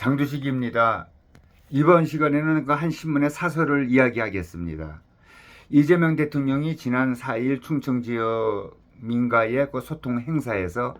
장두식입니다. 이번 시간에는 그 한 신문의 사설을 이야기하겠습니다. 이재명 대통령이 지난 4일 충청 지역 민가의 그 소통 행사에서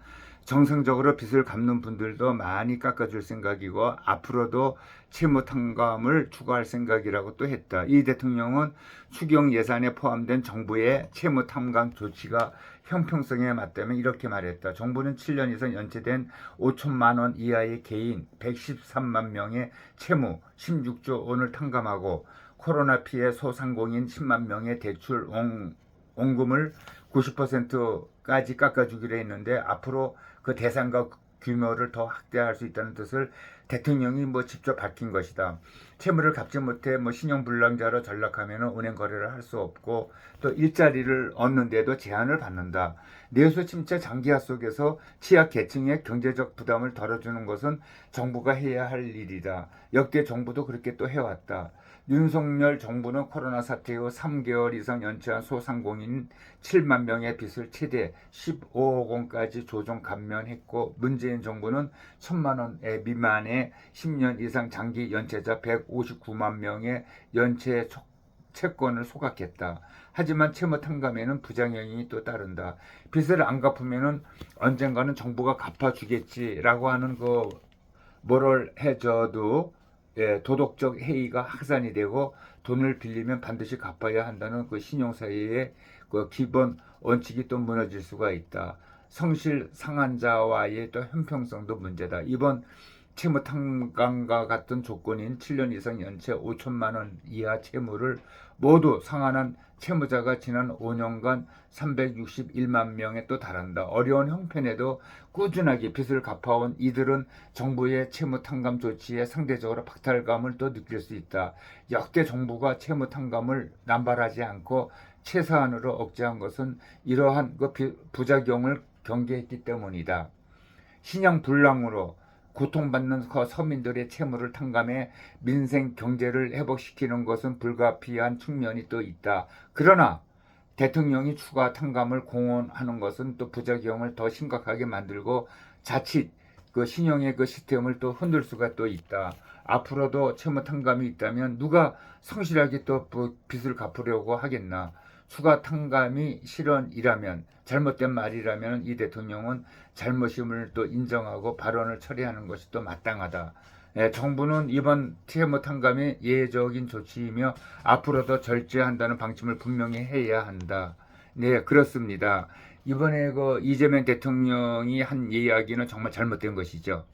정상적으로 빚을 갚는 분들도 많이 깎아줄 생각이고 앞으로도 채무 탕감을 추구할 생각이라고 또 했다. 이 대통령은 추경 예산에 포함된 정부의 채무 탕감 조치가 형평성에 맞다면 이렇게 말했다. 정부는 7년 이상 연체된 5천만 원 이하의 개인 113만 명의 채무 16조 원을 탕감하고 코로나 피해 소상공인 10만 명의 대출 옹, 온금을 90%까지 깎아주기로 했는데 앞으로 그 대상과 규모를 더 확대할 수 있다는 뜻을 대통령이 뭐 직접 밝힌 것이다. 채무를 갚지 못해 뭐 신용불량자로 전락하면 은행 거래를 할 수 없고 또 일자리를 얻는데도 제한을 받는다. 내수 침체 장기화 속에서 취약 계층의 경제적 부담을 덜어주는 것은 정부가 해야 할 일이다. 역대 정부도 그렇게 또 해왔다. 윤석열 정부는 코로나 사태 후 3개월 이상 연체한 소상공인 7만 명의 빚을 최대 15억 원까지 조정 감면했고 문재인 정부는 1천만 원의 미만의 10년 이상 장기 연체자 159만 명의 연체 촉- 채권을 소각했다. 하지만 채무 탕감에는 부작용이 또 따른다. 빚을 안 갚으면은 언젠가는 정부가 갚아주겠지라고 하는 그 뭐를 해줘도 예, 도덕적 해이가 확산이 되고 돈을 빌리면 반드시 갚아야 한다는 그 신용사회의 그 기본 원칙이 또 무너질 수가 있다. 성실 상한 자와의 또 형평성도 문제다. 이번 채무 탕감과 같은 조건인 7년 이상 연체 5천만 원 이하 채무를 모두 상환한 채무자가 지난 5년간 361만 명에 또 달한다. 어려운 형편에도 꾸준하게 빚을 갚아온 이들은 정부의 채무 탕감 조치에 상대적으로 박탈감을 또 느낄 수 있다. 역대 정부가 채무 탕감을 남발하지 않고 최소한으로 억제한 것은 이러한 그 비- 부작용을 경계했기 때문이다. 신형 불량으로 고통받는 그 서민들의 채무를 탕감해 민생 경제를 회복시키는 것은 불가피한 측면이 또 있다. 그러나 대통령이 추가 탕감을 공언하는 것은 또 부작용을 더 심각하게 만들고 자칫 그 신용의 그 시스템을 또 흔들 수가 또 있다. 앞으로도 채무 탕감이 있다면 누가 성실하게 또 부- 빚을 갚으려고 하겠나? 추가 탕감이 실언이라면 잘못된 말이라면 이 대통령은 잘못임을 또 인정하고 발언을 처리하는 것이 또 마땅하다. 예, 정부는 이번 채무 탕감이 예외적인 조치이며 앞으로도 절제한다는 방침을 분명히 해야 한다. 네, 그렇습니다. 이번에 그 이재명 대통령이 한 이야기는 정말 잘못된 것이죠.